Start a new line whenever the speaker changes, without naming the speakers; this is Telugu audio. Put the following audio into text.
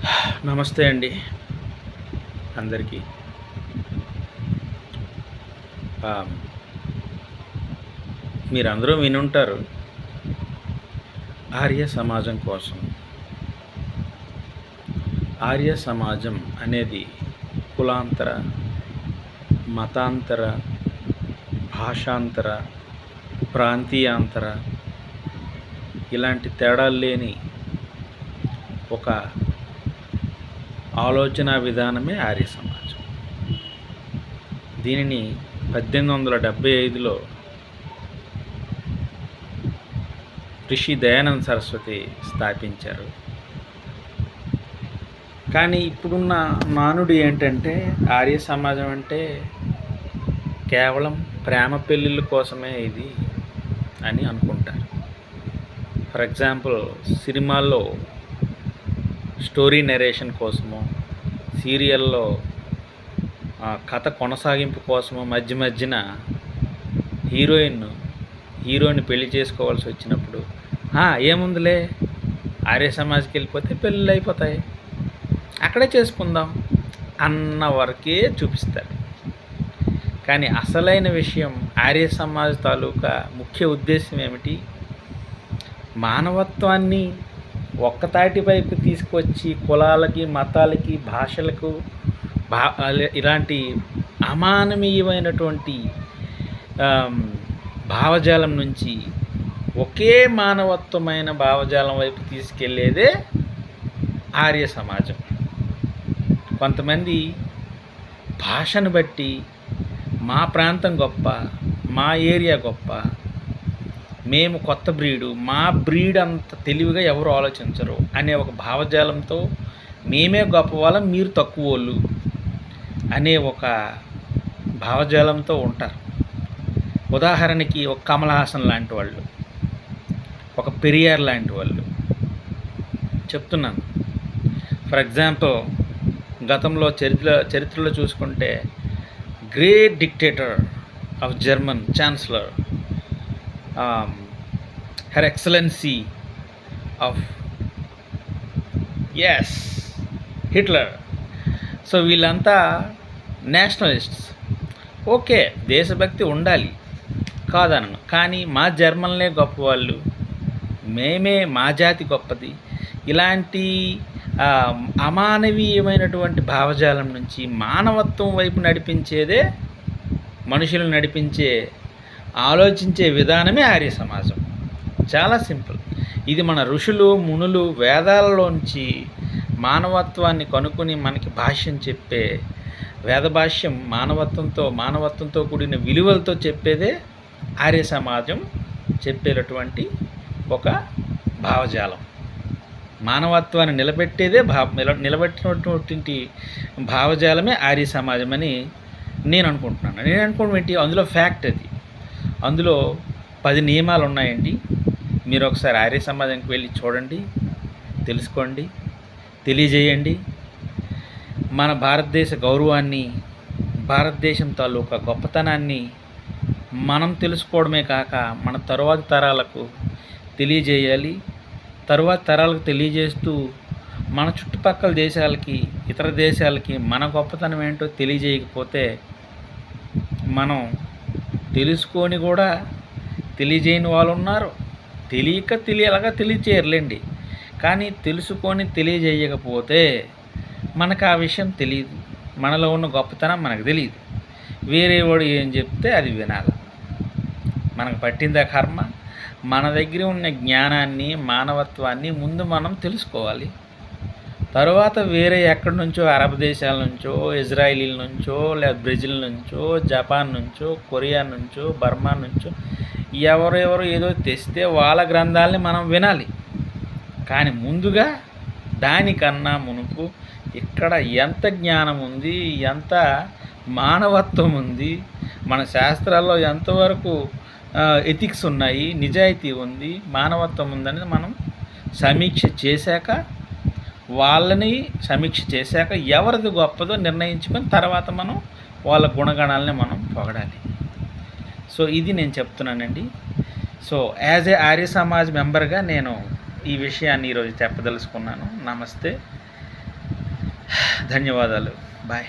నమస్తే అండి అందరికీ. మీరందరూ వినుంటారు ఆర్య సమాజం కోసం. ఆర్య సమాజం అనేది కులాంతర మతాంతర భాషాంతర ప్రాంతీయాంతర ఇలాంటి తేడాలు లేని ఒక ఆలోచన విధానమే ఆర్య సమాజం. దీనిని పద్దెనిమిది వందల డెబ్భై ఐదులో ఋషి దయానంద సరస్వతి స్థాపించారు. కానీ ఇప్పుడున్న మానుడు ఏంటంటే ఆర్య సమాజం అంటే కేవలం ప్రేమ పెళ్ళిళ్ళ కోసమే ఇది అని అనుకుంటారు. ఫర్ ఎగ్జాంపుల్ సినిమాల్లో స్టోరీ నెరేషన్ కోసము సీరియల్లో కథ కొనసాగింపు కోసము మధ్య మధ్యన హీరోయిన్ హీరోని పెళ్ళి చేసుకోవాల్సి వచ్చినప్పుడు ఏముందిలే? ఆర్య సమాజ్కి వెళ్ళిపోతే పెళ్ళిళ్ళు అయిపోతాయి. అక్కడే చేసుకుందాం అన్న వరకే చూపిస్తారు కానీ అసలైన విషయం ఆర్య సమాజ్ తాలూకా ముఖ్య ఉద్దేశం ఏమిటి? మానవత్వాన్ని ఒక్కతాటిపైకి తీసుకొచ్చి కులాలకి మతాలకి భాషలకు భా ఇలాంటి అమానవీయమైనటువంటి భావజాలం నుంచి ఒకే మానవత్వమైన భావజాలం వైపు తీసుకెళ్ళేదే ఆర్య సమాజం. కొంతమంది భాషను బట్టి మా ప్రాంతం గొప్ప మా ఏరియా గొప్ప మేము కొత్త బ్రీడు మా బ్రీడ్ అంత తెలివిగా ఎవరు ఆలోచించరు అనే ఒక భావజాలంతో మేమే గొప్ప వాళ్ళం మీరు తక్కువ వాళ్ళు అనే ఒక భావజాలంతో ఉంటారు. ఉదాహరణకి ఒక కమల్ హాసన్ లాంటి వాళ్ళు ఒక పెరియార్ లాంటి వాళ్ళు. చెప్తున్నాను. ఫర్ ఎగ్జాంపుల్ గతంలో చరిత్ర చరిత్రలో చూసుకుంటే great dictator of German chancellor her excellency of S Hitler so వీళ్ళంతా నేషనలిస్ట్స్ ఓకే దేశభక్తి ఉండాలి. కాదనను. కానీ మా జర్మన్లే గొప్పవాళ్ళు. మేమే మా జాతి గొప్పది. ఇలాంటి um, అమానవీయమైనటువంటి భావజాలం నుంచి మానవత్వం వైపు నడిపించేదే మనుషులు నడిపించే ఆలోచించే విధానమే ఆర్య సమాజం. చాలా సింపుల్. ఇది మన ఋషులు మునులు వేదాలలోంచి మానవత్వాన్ని కనుక్కొని మనకి భాష్యం చెప్పే వేద భాష్యం మానవత్వంతో మానవత్వంతో కూడిన విలువలతో చెప్పేదే ఆర్య సమాజం చెప్పేటటువంటి ఒక భావజాలం. మానవత్వాన్ని నిలబెట్టేదే భా నిల నిలబెట్టినటువంటి భావజాలమే ఆర్య సమాజం అని నేను అనుకుంటున్నాను. నేను అనుకోవడం ఏంటి? అందులో ఫ్యాక్ట్ అది. అందులో పది నియమాలు ఉన్నాయండి మీరు ఒకసారి ఆర్య సమాజానికి వెళ్ళి చూడండి తెలుసుకోండి తెలియజేయండి. మన భారతదేశ గౌరవాన్ని భారతదేశం తాలూకా గొప్పతనాన్ని మనం తెలుసుకోవడమే కాక మన తరువాతి తరాలకు తెలియజేయాలి. తరువాతి తరాలకు తెలియజేస్తూ మన చుట్టుపక్కల దేశాలకి ఇతర దేశాలకి మన గొప్పతనం ఏంటో తెలియజేయకపోతే మనం తెలుసుకొని కూడా తెలియజేయని వాళ్ళు ఉన్నారు తెలియక తెలియలాగా తెలియచేయర్లేండి. కానీ తెలుసుకొని తెలియజేయకపోతే మనకు ఆ విషయం తెలియదు మనలో ఉన్న గొప్పతనం మనకు తెలియదు వేరే వాడు ఏం చెప్తే అది వినాలి. మనకు పట్టిందా కర్మ? మన దగ్గర ఉన్న జ్ఞానాన్ని మానవత్వాన్ని ముందు మనం తెలుసుకోవాలి. తరువాత వేరే ఎక్కడి నుంచో అరబ్ దేశాల నుంచో ఇజ్రాయిలీల నుంచో లేదా బ్రెజిల్ నుంచో జపాన్ నుంచో కొరియా నుంచో బర్మా నుంచో ఎవరెవరు ఏదో తెస్తే వాళ్ళ గ్రంథాలని మనం వినాలి. కానీ ముందుగా దానికన్నా మునుపు ఇక్కడ ఎంత జ్ఞానం ఉంది ఎంత మానవత్వం ఉంది మన శాస్త్రాల్లో ఎంతవరకు ఎథిక్స్ ఉన్నాయి నిజాయితీ ఉంది మానవత్వం ఉందనేది మనం సమీక్ష చేశాక వాళ్ళని సమీక్ష చేశాక ఎవరిది గొప్పదో నిర్ణయించుకొని తర్వాత మనం వాళ్ళ గుణగణాలని మనం పొగడాలి. సో ఇది నేను చెప్తున్నానండి. So as a Arya Samaj మెంబర్గా నేను ఈ విషయాన్ని ఈరోజు చెప్పదలుచుకున్నాను. నమస్తే. ధన్యవాదాలు. బాయ్.